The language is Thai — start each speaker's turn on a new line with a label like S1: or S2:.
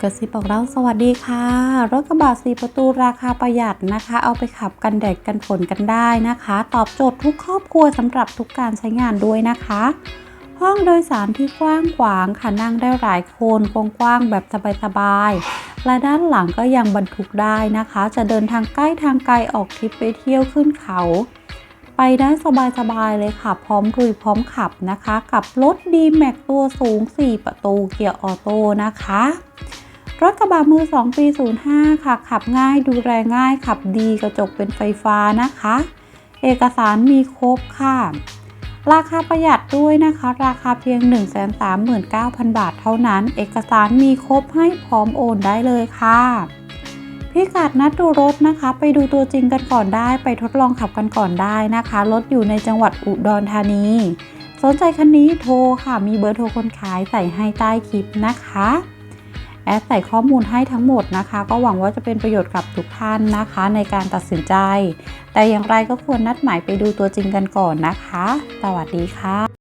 S1: กระซิบบอกเราสวัสดีค่ะ รถกระบะสีประตูราคาประหยัดนะคะ เอาไปขับกันแดดกันฝนกันได้นะคะ ตอบโจทย์ทุกครอบครัวสำหรับทุกการใช้งานด้วยนะคะ ห้องโดยสารที่กว้างขวางค่ะนั่งได้หลายคนกว้างๆแบบสบายๆและด้านหลังก็ยังบรรทุกได้นะคะ จะเดินทางใกล้ทางไกลออกทริปไปเที่ยวขึ้นเขา ไปได้สบายๆเลยค่ะ พร้อมรุยพร้อมขับนะคะ กับรถดีแม็กตัวสูง 4 ประตูเกียร์ออโต้นะคะ รถกระบะมือ 2 ปี 05 ค่ะ ขับง่ายดูแลง่าย ขับดีกระจกเป็นไฟฟ้านะคะ เอกสารมีครบค่ะ ราคาประหยัดด้วยนะคะ ราคาเพียง 139,000 บาทเท่านั้น เอกสารมีครบให้พร้อมโอนได้เลยค่ะพิกัดนัดดูรถนะคะ ไปดูตัวจริงกันก่อนได้ ไปทดลองขับกันก่อนได้นะคะ รถอยู่ในจังหวัดอุดรธานี สนใจคันนี้โทรค่ะ มีเบอร์โทรคนขายใส่ให้ใต้คลิปนะคะ แอดใส่ข้อมูลให้ทั้งหมดนะคะ ก็หวังว่าจะเป็นประโยชน์กับทุกท่านนะคะ ในการตัดสินใจ แต่อย่างไรก็ควรนัดหมายไปดูตัวจริงกันก่อนนะคะ สวัสดีค่ะ